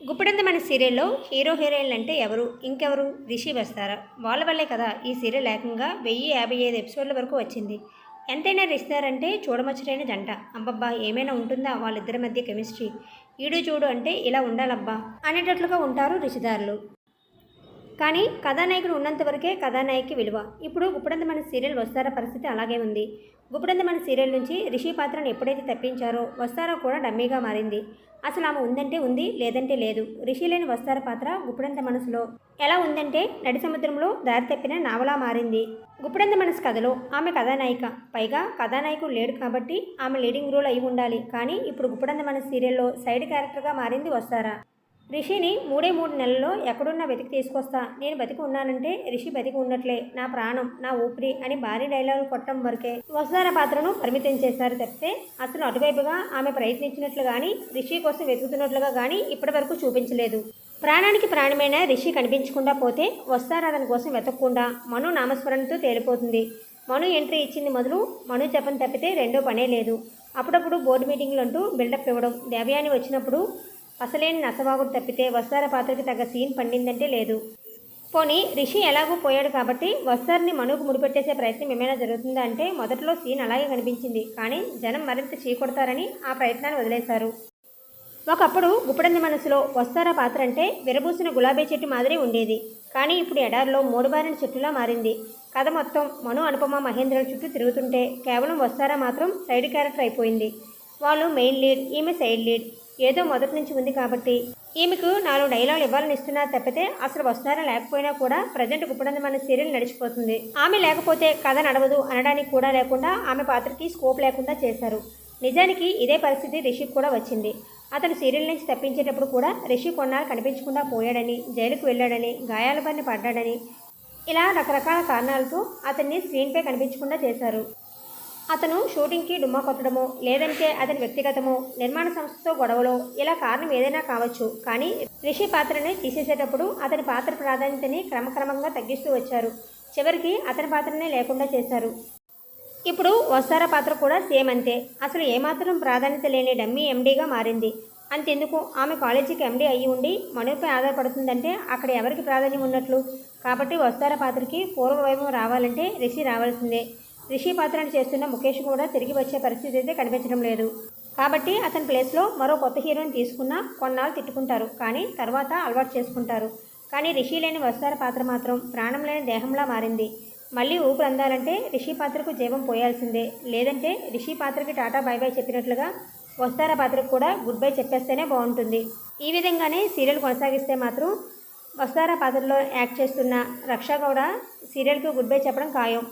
గుప్పెడంత మన సీరియల్లో హీరో హీరోయిన్లు అంటే ఎవరు? ఇంకెవరు? రిషి వస్తారా? వాళ్ళ వల్లే కదా ఈ సీరియల్ ఏకంగా వెయ్యి యాభై ఐదు ఎపిసోడ్ల వరకు వచ్చింది. ఎంతైనా రిస్తారంటే చూడమచ్చరైన జంట. అబ్బబ్బా ఏమైనా ఉంటుందా వాళ్ళిద్దరి మధ్య కెమిస్ట్రీ? ఈడు చూడు అంటే ఇలా ఉండాలబ్బా అనేటట్లుగా ఉంటారు రిషిదారులు. కానీ కథానాయకుడు ఉన్నంత వరకే కథానాయకి విలువ. ఇప్పుడు గుప్పడంత మన సీరియల్ వస్తారా పరిస్థితి అలాగే ఉంది. గుప్పడంత మన సీరియల్ నుంచి రిషి పాత్రను ఎప్పుడైతే తప్పించారో వస్తారా కూడా డమ్మీగా మారింది. అసలు ఆమె ఉందంటే ఉంది లేదంటే లేదు. రిషి లేని వస్తార పాత్ర గుప్పడంత మనసులో ఎలా ఉందంటే నడి సముద్రంలో దారి తప్పిన నావలా మారింది. గుప్పడంత మనసు కథలో ఆమె కథానాయిక. పైగా కథానాయకుడు లేడు కాబట్టి ఆమె లీడింగ్ రోల్ అయి ఉండాలి. కానీ ఇప్పుడు గుప్పడంత మనసు సీరియల్లో సైడ్ క్యారెక్టర్గా మారింది వస్తారా. రిషిని మూడే మూడు నెలల్లో ఎక్కడున్నా వెతికి తీసుకొస్తా. నేను బతికి ఉన్నానంటే రిషి బతికి ఉన్నట్లే. నా ప్రాణం నా ఊపిరి అని భారీ డైలాగులు కొట్టడం వరకే. వసుధార పాత్రను పరిమితం చేశారు తప్పితే అసలు అటువైపుగా ఆమె ప్రయత్నించినట్లు కానీ రిషి కోసం వెతుకుతున్నట్లుగా కానీ ఇప్పటి వరకు చూపించలేదు. ప్రాణానికి ప్రాణమైన రిషి కనిపించకుండా పోతే వస్తారా అతని కోసం వెతకకుండా మను నామస్మరణతో తేలిపోతుంది. మను ఎంట్రీ ఇచ్చింది మొదలు మను చెప్పని తప్పితే రెండో పనే లేదు. అప్పుడప్పుడు బోర్డు మీటింగ్లు అంటూ బిల్డప్ ఇవ్వడం దేవయాని వచ్చినప్పుడు అసలేని నసవాగుడు తప్పితే వస్తార పాత్రకి తగ్గ సీన్ పండిందంటే లేదు. పోనీ రిషి ఎలాగో పోయాడు కాబట్టి వస్తారని మనుకు ముడిపెట్టేసే ప్రయత్నం ఏమైనా జరుగుతుందా అంటే మొదట్లో సీన్ అలాగే కనిపించింది. కానీ జనం మరింత చీకొడతారని ఆ ప్రయత్నాన్ని వదిలేశారు. ఒకప్పుడు గుప్పడంది మనసులో వస్తారా పాత్ర అంటే విరబూసిన గులాబీ చెట్టు మాదిరి ఉండేది. కానీ ఇప్పుడు ఎడారిలో మూడుబారిన చెట్టులా మారింది. కథ మొత్తం మను అనుపమ మహేంద్రుల చుట్టూ తిరుగుతుంటే కేవలం వస్తారా మాత్రం సైడ్ క్యారెక్టర్ అయిపోయింది. వాళ్ళు మెయిన్ లీడ్ ఈమె సైడ్ లీడ్. ఏదో మొదటి నుంచి ఉంది కాబట్టి. ఈమెకు నాలుగు డైలాగులు ఇవ్వాలని ఇస్తున్నా తప్పితే అసలు వస్తారా లేకపోయినా కూడా ప్రజెంట్ గుప్పడంది మన సీరియల్ నడిచిపోతుంది. ఆమె లేకపోతే కథ నడవదు అనడానికి కూడా లేకుండా ఆమె పాత్రకి స్కోప్ లేకుండా చేశారు. నిజానికి ఇదే పరిస్థితి రిషిక్ కూడా వచ్చింది. అతను సీరియల్ నుంచి తప్పించేటప్పుడు కూడా రిషి కొన్నాళ్ళు కనిపించకుండా పోయాడని జైలుకు వెళ్ళాడని గాయాల బారిన పడ్డాడని ఇలా రకరకాల కారణాలతో అతన్ని స్క్రీన్పై కనిపించకుండా చేశారు. అతను షూటింగ్కి డుమ్మా కొట్టడమో లేదంటే అతని వ్యక్తిగతమో నిర్మాణ సంస్థతో గొడవలో ఇలా కారణం ఏదైనా కావచ్చు. కానీ రిషి పాత్రని తీసేసేటప్పుడు అతని పాత్ర ప్రాధాన్యతని క్రమక్రమంగా తగ్గిస్తూ వచ్చారు. చివరికి అతని పాత్రనే లేకుండా చేశారు. ఇప్పుడు వస్తారా పాత్ర కూడా సేమ్ అంతే. అసలు ఏమాత్రం ప్రాధాన్యత లేని డమ్మీ ఎండీగా మారింది. అంతెందుకు? ఆమె కాలేజీకి ఎండీ అయ్యి ఉండి మనుపై ఆధారపడుతుందంటే అక్కడ ఎవరికి ప్రాధాన్యం ఉన్నట్లు? కాబట్టి వస్తారా పాత్రకి పూర్వవైభవం రావాలంటే రిషి రావాల్సిందే. రిషి పాత్రను చేస్తున్న ముఖేష్ కూడా తిరిగి వచ్చే పరిస్థితి అయితే కనిపించడం లేదు. కాబట్టి అతని ప్లేస్లో మరో కొత్త హీరోని తీసుకున్నా కొన్నాళ్ళు తిట్టుకుంటారు. కానీ తర్వాత అలవాటు చేసుకుంటారు. కానీ రిషి లేని వస్తార పాత్ర మాత్రం ప్రాణం లేని దేహంలా మారింది. మళ్ళీ ఊపిరి అందాలంటే రిషి పాత్రకు జీవం పోయాల్సిందే. లేదంటే రిషి పాత్రకి టాటా బై బై చెప్పినట్లుగా వస్తార పాత్రకు కూడా గుడ్ బై చెప్పేస్తేనే బాగుంటుంది. ఈ విధంగానే సీరియల్ కొనసాగిస్తే మాత్రం వస్తారా పాత్రలో యాక్ట్ చేస్తున్న రక్ష గౌడ సీరియల్కి గుడ్ బై చెప్పడం ఖాయం.